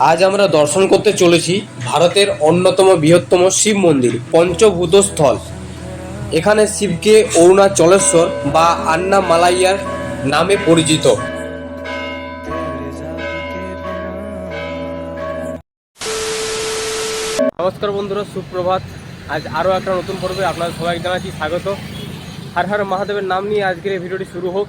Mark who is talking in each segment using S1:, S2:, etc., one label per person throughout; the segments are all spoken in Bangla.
S1: আজ আমরা দর্শন করতে চলেছি ভারতের অন্যতম বৃহত্তম শিব মন্দির পঞ্চভূত স্থল এখানে শিবকে অরুণাচলেশ্বর বা আন্না মালাইয়ার নামে পরিচিত। নমস্কার বন্ধুরা, সুপ্রভাত। আজ আরও একটা নতুন পর্বে আপনাদের সবাই জানাচ্ছি স্বাগত। হার হার মহাদেবের নাম নিয়ে আজকের এই ভিডিওটি শুরু হোক।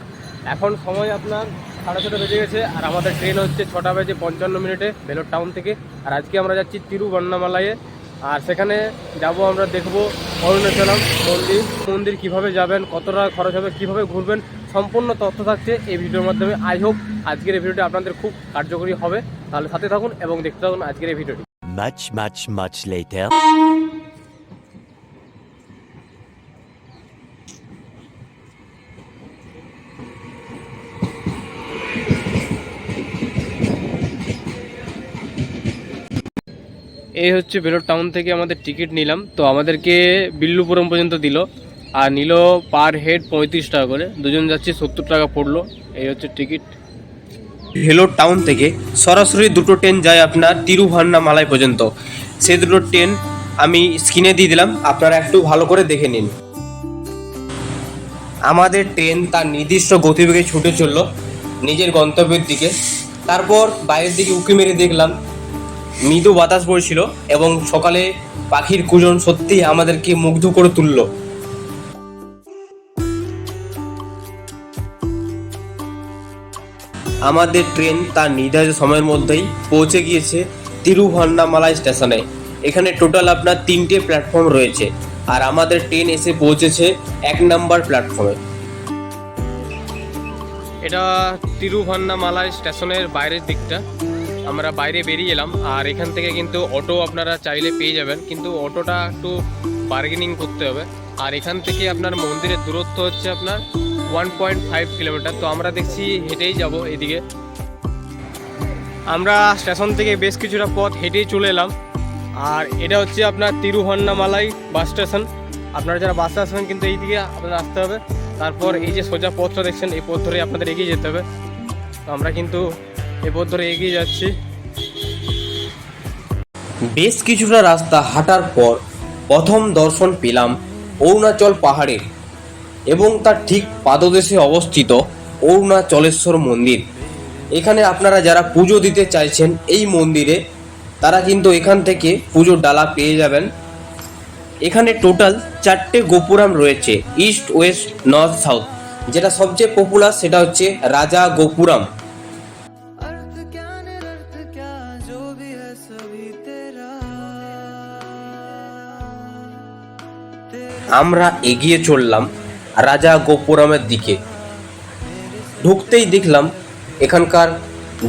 S1: এখন সময় আপনার সাড়ে ছটা বেজে গেছে আর আমাদের ট্রেন হচ্ছে ছটা বেজে পঞ্চান্ন মিনিটে ভেলোর টাউন থেকে। আর আজকে আমরা যাচ্ছি তিরুবন্নামালাইয়ে। আর সেখানে যাব আমরা দেখব অরুণাচলম মন্দির মন্দির কীভাবে যাবেন কত টাকা খরচ হবে কীভাবে ঘুরবেন সম্পূর্ণ তথ্য থাকছে এই ভিডিওর মাধ্যমে। আই হোপ আজকের এই ভিডিওটি আপনাদের খুব কার্যকরী হবে। তাহলে সাথে থাকুন এবং দেখতে থাকুন আজকের এই ভিডিওটি।
S2: Much, much, much later.
S1: এই হচ্ছে বেলোর টাউন থেকে আমাদের টিকিট নিলাম। তো আমাদেরকে বিল্লুপুরম পর্যন্ত দিল। আর নিল পার হেড পঁয়ত্রিশ টাকা করে। দুজন যাচ্ছি, সত্তর টাকা পড়ল। এই হচ্ছে টিকিট। ভেলোর টাউন থেকে সরাসরি দুটো ট্রেন যায় আপনার তিরুভান্নামালাই পর্যন্ত। সে দুটো ট্রেন আমি স্ক্রিনে দিয়ে দিলাম। আপনারা একটু ভালো করে দেখে নিন। আমাদের ট্রেন তার নির্দিষ্ট গতিবেগে ছুটে চলল নিজের গন্তব্যের দিকে। তারপর বাইরের দিকে উঁকি মেরে দেখলাম। মৃদু বাতাস পড়ছিল এবং সকালে পাখির কুজন সত্যি আমাদেরকে মুগ্ধ করে তুললো। আমাদের ট্রেন তার নির্ধারিত সময়ের মধ্যেই পৌঁছে গিয়েছে তিরুভান্নামালাই স্টেশনে। এখানে টোটাল আপনার তিনটে প্ল্যাটফর্ম রয়েছে আর আমাদের ট্রেন এসে পৌঁছেছে এক নাম্বার প্ল্যাটফর্মে। এটা তিরুভান্নামালাই স্টেশনের বাইরের দিকটা। আমরা বাইরে বেরিয়ে এলাম, আর এখান থেকে কিন্তু অটো আপনারা চাইলে পেয়ে যাবেন, কিন্তু অটোটা একটু বার্গেনিং করতে হবে। আর এখান থেকে আপনার মন্দিরের দূরত্ব হচ্ছে আপনার ওয়ান পয়েন্ট ফাইভ কিলোমিটার তো আমরা দেখছি হেঁটেই যাব এদিকে। আমরা স্টেশন থেকে বেশ কিছুটা পথ হেঁটেই চলে এলাম, আর এটা হচ্ছে আপনার তিরুভান্নামালাই বাস স্টেশন। আপনারা যারা বাসে আসবেন কিন্তু এই দিকে আপনাদের আসতে হবে। তারপর এই যে সোজা পথটা দেখছেন, এই পথ ধরে আপনাদের এগিয়ে যেতে হবে। তো আমরা কিন্তু এই পথ ধরে এগিয়ে যাচ্ছি। বেশ কিছুটা রাস্তা হাঁটার পর প্রথম দর্শন পেলাম অরুণাচল পাহাড়ের এবং তার ঠিক পাদদেশে অবস্থিত অরুণাচলেশ্বর মন্দির। এখানে আপনারা যারা পুজো দিতে চাইছেন এই মন্দিরে, তারা কিন্তু এখান থেকে পুজোর ডালা পেয়ে যাবেন। এখানে টোটাল চারটে গোপুরাম রয়েছে, ইস্ট, ওয়েস্ট, নর্থ, সাউথ। যেটা সবচেয়ে পপুলার সেটা হচ্ছে রাজা গোপুরাম। আমরা এগিয়ে চললাম রাজা গোপুরামের দিকে। ঢুকতেই দেখলাম এখানকার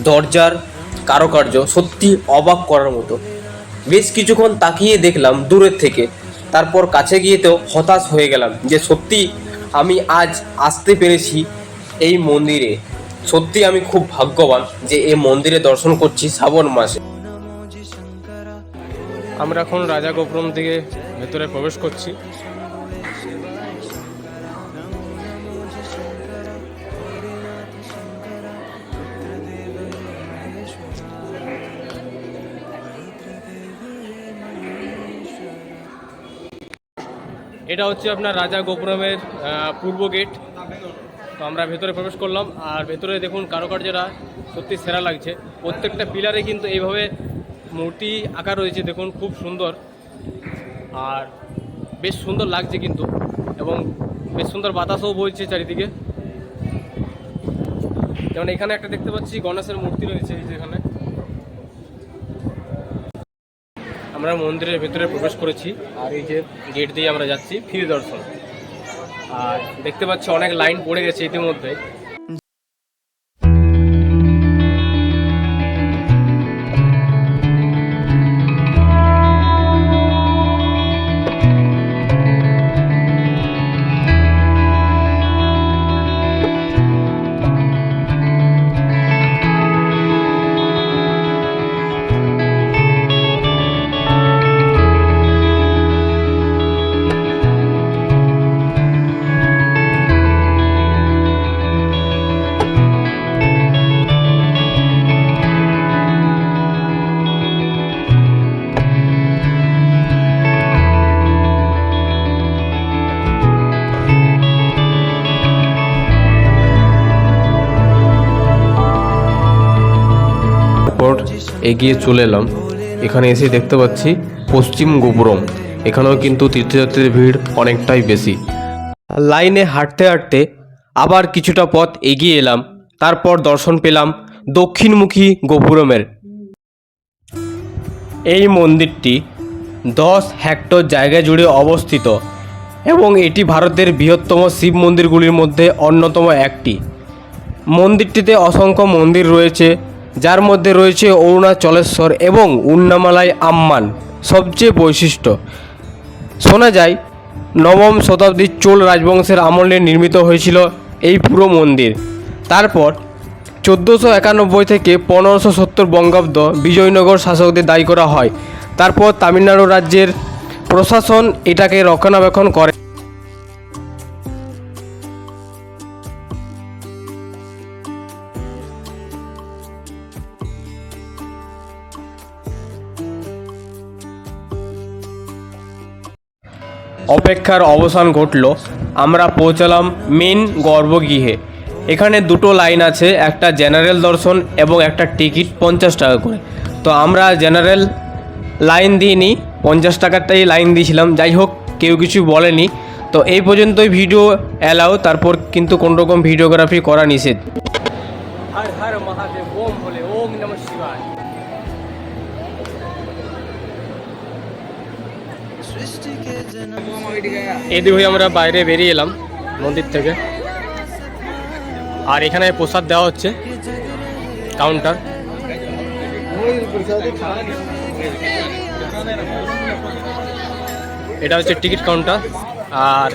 S1: দরজার কারুকার্য সত্যি অবাক করার মতো। বেশ কিছুক্ষণ তাকিয়ে দেখলাম দূরের থেকে। তারপর কাছে গিয়ে তো হতাশ হয়ে গেলাম যে সত্যি আমি আজ আসতে পেরেছি এই মন্দিরে। সত্যি আমি খুব ভাগ্যবান যে এই মন্দিরে দর্শন করছি শ্রাবণ মাসে। আমরা এখন রাজা গোপুরম থেকে ভেতরে প্রবেশ করছি। এটা হচ্ছে আপনার রাজা গোপুরমের পূর্ব গেট। তো আমরা ভেতরে প্রবেশ করলাম, আর ভেতরে দেখুন কারুকার্যরা সত্যি সেরা লাগছে। প্রত্যেকটা পিলারে কিন্তু এইভাবে মূর্তি আঁকা রয়েছে, দেখুন, খুব সুন্দর। আর বেশ সুন্দর লাগছে কিন্তু, এবং বেশ সুন্দর বাতাসও বইছে চারিদিকে। যেমন এখানে একটা দেখতে পাচ্ছি, গণেশের মূর্তি রয়েছে এই যে এখানে। আমরা মন্দিরের ভেতরে প্রবেশ করেছি, আর এই যে গেট দিয়ে আমরা যাচ্ছি, ফ্রি দর্শন। আর দেখতে পাচ্ছি অনেক লাইন পড়ে গেছে ইতিমধ্যে। এগিয়ে চলে এলাম। এখানে এসে দেখতে পাচ্ছি পশ্চিম গোপুরম। এখানেও কিন্তু তীর্থযাত্রীর ভিড় অনেকটাই বেশি। লাইনে হাঁটতে হাঁটতে আবার কিছুটা পথ এগিয়ে এলাম, তারপর দর্শন পেলাম দক্ষিণমুখী গোপুরমের। এই মন্দিরটি দশ হেক্টর জায়গা জুড়ে অবস্থিত এবং এটি ভারতের বৃহত্তম শিব মন্দিরগুলির মধ্যে অন্যতম একটি। মন্দিরটিতে অসংখ্য মন্দির রয়েছে যার মধ্যে রয়েছে অরুণাচলেশ্বর এবং উন্নামালাই আম্মান, সবচেয়ে বৈশিষ্ট্য। শোনা যায়, নবম শতাব্দীর চোল রাজবংশের আমলে নির্মিত হয়েছিল এই পুরো মন্দির। তারপর চোদ্দোশো একানব্বই থেকে পনেরোশো সত্তর বঙ্গাব্দ বিজয়নগর শাসকদের দায়ী করা হয়। তারপর তামিলনাড়ু রাজ্যের প্রশাসন এটাকে রক্ষণাবেক্ষণ করে। অপেক্ষার অবসান ঘটল। আমরা পৌঁছালাম মেন গর্ভগৃহে। এখানে দুটো লাইন আছে, একটা জেনারেল দর্শন এবং একটা টিকিট পঞ্চাশ টাকা করে। তো আমরা জেনারেল লাইন দিইনি, পঞ্চাশ টাকারটাই লাইন দিয়েছিলাম। যাই হোক, কেউ কিছু বলেনি। তো এই পর্যন্তই ভিডিও অ্যালাউ, তারপর কিন্তু কোনো রকম ভিডিওগ্রাফি করা নিষেধ। হর হর মহাদেব, ওম বলে ওম নম শিবায়। এদিকে হয়ে আমরা বাইরে বেরিয়ে এলাম মন্দির থেকে। আর এখানে প্রসাদ দেওয়া হচ্ছে কাউন্টার। এটা হচ্ছে টিকিট কাউন্টার। আর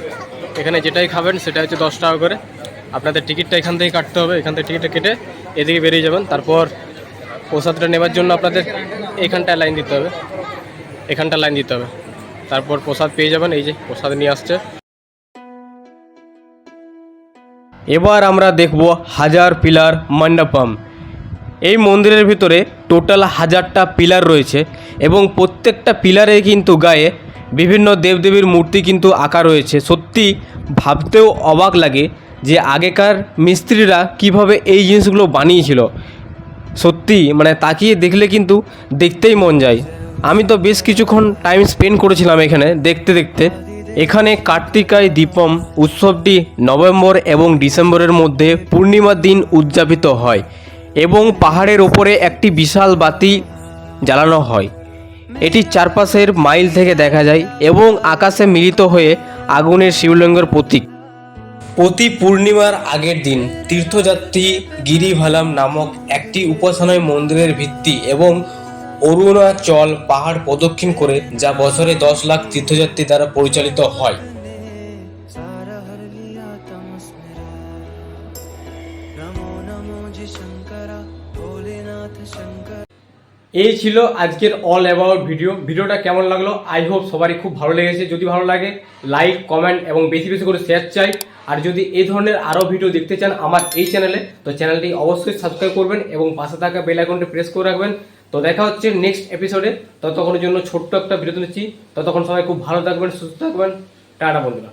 S1: এখানে যেটাই খাবেন সেটা হচ্ছে দশ টাকা করে। আপনাদের টিকিটটা এখান থেকে কাটতে হবে, এখান থেকে টিকিটটা কেটে এদিকে বেরিয়ে যাবেন। তারপর প্রসাদটা নেবার জন্য আপনাদের এখানটায় লাইন দিতে হবে। এখানটা লাইন দিতে হবে। তারপর প্রসাদ পেয়ে যাবেন, এই যে প্রসাদ নিয়ে আসছে। এবার আমরা দেখব হাজার পিলার মণ্ডপম। এই মন্দিরের ভিতরে টোটাল হাজারটা পিলার রয়েছে এবং প্রত্যেকটা পিলারে কিন্তু গায়ে বিভিন্ন দেবদেবীর মূর্তি কিন্তু আঁকা রয়েছে। সত্যি ভাবতেও অবাক লাগে যে আগেকার মিস্ত্রিরা কীভাবে এই জিনিসগুলো বানিয়েছিল। সত্যি মানে তাকিয়ে দেখলে কিন্তু দেখতেই মন যায়। আমি তো বেশ কিছুক্ষণ টাইম স্পেন্ড করেছিলাম এখানে, দেখতে দেখতে। এখানে কার্তিকায় দীপম উৎসবটি নভেম্বর এবং ডিসেম্বরের মধ্যে পূর্ণিমার দিন উদযাপিত হয় এবং পাহাড়ের ওপরে একটি বিশাল বাতি জ্বালানো হয়। এটি চারপাশের মাইল থেকে দেখা যায় এবং আকাশে মিলিত হয়ে আগুনের শিবলিঙ্গের প্রতীক। প্রতি পূর্ণিমার আগের দিন তীর্থযাত্রী গিরিভালাম নামক একটি উপাসনায় মন্দিরের ভিত্তি এবং অরুণাচল পাহাড় প্রদক্ষিণ করে যা বছরে দশ লাখ তীর্থযাত্রী দ্বারা পরিচালিত হয়। এই ছিল আজকের অল অ্যাবাউট ভিডিও ভিডিওটা কেমন লাগল? আই হোপ সবারই খুব ভালো লেগেছে। যদি ভালো লাগে লাইক কমেন্ট এবং বেশি বেশি করে শেয়ার চাই। আর যদি এই ধরনের আরও ভিডিও দেখতে চান আমার এই চ্যানেলে তো চ্যানেলটি অবশ্যই সাবস্ক্রাইব করবেন এবং পাশে থাকা বেল আইকনটি প্রেস করে রাখবেন। তো দেখা হচ্ছে নেক্সট এপিসোডে ততক্ষণের জন্য ছোট্ট একটা বিরতি নিচ্ছি। ততক্ষণ সবাই খুব ভালো থাকবেন, সুস্থ থাকবেন। টাটা বন্ধুরা।